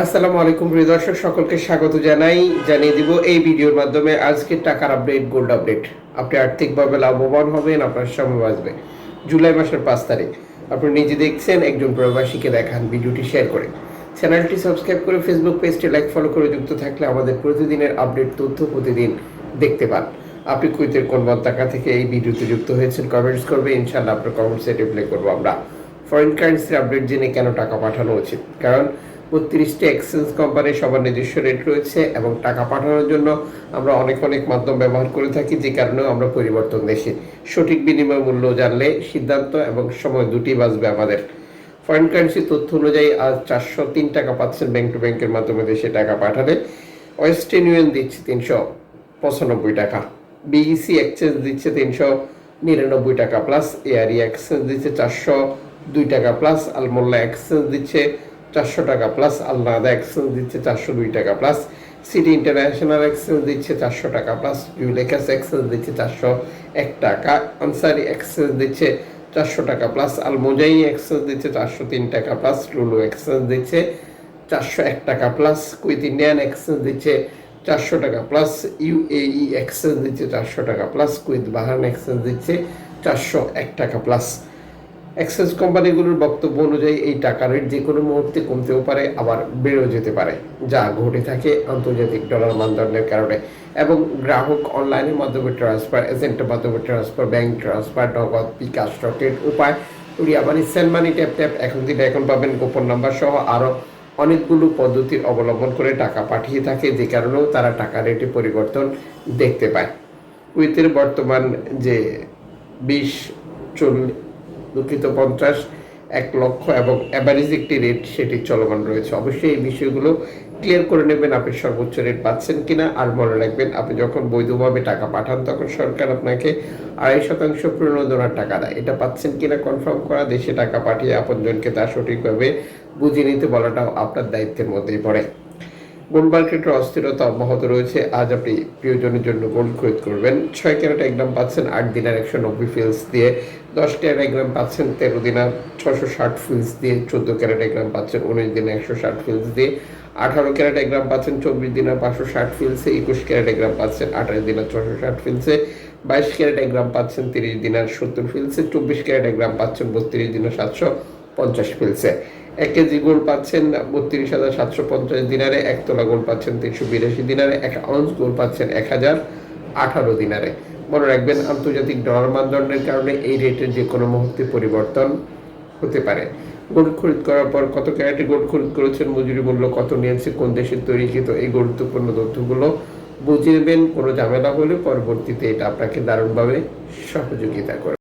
আসসালামু আলাইকুম প্রিয় দর্শক, সকলকে স্বাগত জানাই। জানিয়ে দিব এই ভিডিওর মাধ্যমে আজকে টাকার আপডেট, গোল্ড আপডেট। আপনি আর্থিকভাবে লাভবান হবেন, আপনার সময় বাঁচবে। জুলাই মাসের পাঁচ তারিখ। আপনি নিজে দেখছেন, একজন প্রবাসীকে দেখান ভিডিওটি শেয়ার করে। চ্যানেলটি সাবস্ক্রাইব করে ফেসবুক পেজটি লাইক, ফলো করে যুক্ত থাকলে আমাদের প্রতিদিনের আপডেট তথ্য প্রতিদিন দেখতে পান। আপনি কুইতের কোন মন্তাকা থেকে এই ভিডিওতে যুক্ত হয়েছেন কমেন্টস করবে ইনশাআল্লাহ আপনার কমেন্টসে রিপ্লাই করব আমরা। ফরেন কারেন্সির আপডেট জেনে কেন টাকা পাঠানো উচিত? কারণ বত্রিশটি এক্সচেঞ্জ কোম্পানির সবার নিজস্ব রেট রয়েছে এবং টাকা পাঠানোর জন্য আমরা অনেক অনেক মাধ্যম ব্যবহার করে থাকি, যে কারণেও আমরা পরিবর্তন দেখি। সঠিক বিনিময় মূল্য জানলে সিদ্ধান্ত এবং সময় দুটি বাঁচবে আমাদের। ফরেন কারেন্সি তথ্য অনুযায়ী আজ চারশো তিন টাকা পাচ্ছেন ব্যাংক টু ব্যাংকের মাধ্যমে দেশে টাকা পাঠালে। ওয়েস্টার্ন ইউনিয়ন দিচ্ছে তিনশো পঁচানব্বই টাকা। বিইসি এক্সচেঞ্জ দিচ্ছে তিনশো নিরানব্বই টাকা প্লাস এআরই এক্সচেঞ্জ দিচ্ছে চারশো দুই টাকা প্লাস আলমোল্লা এক্সচেঞ্জ দিচ্ছে চারশো টাকা প্লাস আলনাদা এক্সচেঞ্জ দিচ্ছে চারশো দুই টাকা প্লাস সিটি ইন্টারন্যাশনাল এক্সচেঞ্জ দিচ্ছে চারশো টাকা প্লাস ইউলেকাস এক্সচেঞ্জ দিচ্ছে চারশো এক টাকা। আনসারি এক্সচেঞ্জ দিচ্ছে চারশো টাকা প্লাস আলমোজাই এক্সচেঞ্জ দিচ্ছে চারশো তিন টাকা প্লাস লুলু এক্সচেঞ্জ দিচ্ছে চারশো এক টাকা প্লাস কুইথ ইন্ডিয়ান এক্সচেঞ্জ দিচ্ছে চারশো টাকা প্লাস ইউএই এক্সচেঞ্জ দিচ্ছে চারশো টাকা প্লাস কুইথ বাহান এক্সচেঞ্জ দিচ্ছে চারশো এক টাকা প্লাস এক্সচেঞ্জ কোম্পানিগুলোর বক্তব্য অনুযায়ী এই টাকা রেট যে কোনো মুহূর্তে কমতেও পারে, আবার বেড়েও যেতে পারে, যা ঘটে থাকে আন্তর্জাতিক ডলার মানদণ্ডের কারণে। এবং গ্রাহক অনলাইনের মাধ্যমে ট্রান্সফার এজেন্টের মাধ্যমে ট্রান্সফার ব্যাংক ট্রান্সফার নগদ, বিকাশ, রকেট, উপায়, উড়িয়া money send money tap tap এখন দিনে এখন পাবেন গোপন নাম্বার সহ আরও অনেকগুলো পদ্ধতি অবলম্বন করে টাকা পাঠিয়ে থাকে, যে কারণেও তারা টাকা রেটে পরিবর্তন দেখতে পায়। কুয়েতের বর্তমান যে বিশ, চল্লিশ দুঃখিত, পঞ্চাশ, এক লক্ষ এবং অ্যাভারেজ একটি রেট সেটি চলমান রয়েছে। অবশ্যই এই বিষয়গুলো ক্লিয়ার করে নেবেন আপনি সর্বোচ্চ রেট পাচ্ছেন কিনা আর মনে রাখবেন, আপনি যখন বৈধভাবে টাকা পাঠান তখন সরকার আপনাকে আড়াই শতাংশ প্রণোদনার টাকা দেয়। এটা পাচ্ছেন কিনা কনফার্ম করা, দেশে টাকা পাঠিয়ে আপনজনকে তা সঠিকভাবে বুঝিয়ে নিতে বলাটাও আপনার দায়িত্বের মধ্যেই পড়ে। গোল্ড মার্কেটের অস্থিরতা অব্যাহত রয়েছে। আজ আপনি প্রিয়জনের জন্য গোল্ড খরিদ করবেন। ছয় ক্যারেট এক গ্রাম পাচ্ছেন আট দিনার একশো নব্বই ফিলস দিয়ে। দশ ক্যারেট এক গ্রাম পাচ্ছেন তেরো দিনার ছশো ষাট ফিলস দিয়ে। চোদ্দ ক্যারেট এক গ্রাম পাচ্ছেন উনিশ দিনে একশো ষাট ফিলস দিয়ে। আঠারো ক্যারেট এক গ্রাম পাচ্ছেন চব্বিশ দিনের পাঁচশো ষাট ফিলসে। একুশ ক্যারেট এক গ্রাম পাচ্ছেন আঠাশ দিনের ছশো ষাট ফিলসে। বাইশ ক্যারেট এক গ্রাম পাচ্ছেন তিরিশ দিনের সত্তর ফিলসে। চব্বিশ ক্যারেট এক গ্রাম পাচ্ছেন বত্রিশ দিনের সাতশো পঞ্চাশ ফেলছে। এক কেজি গোল্ড পাচ্ছেন বত্রিশ হাজার সাতশো পঞ্চাশ দিনারে, এক তোলা গোল্ড পাচ্ছেন তিনশো বিরাশি দিনারে, এক আউন্স গোল্ড পাচ্ছেন এক হাজার আঠারো দিনারে। মনে রাখবেন, আন্তর্জাতিক ডলার মানদণ্ডের কারণে এই রেটের যে কোনো মুহূর্তে পরিবর্তন হতে পারে। গোল্ড খরিদ করার পর কত ক্যারেটে গোল্ড খরিদ করেছেন, মজুরি মূল্য কত নিয়েছে, কোন দেশের তৈরিকৃত এই গুরুত্বপূর্ণ তথ্যগুলো বুঝে নেবেন। কোনো ঝামেলা হলে পরবর্তীতে এটা আপনাকে দারুণভাবে সহযোগিতা করে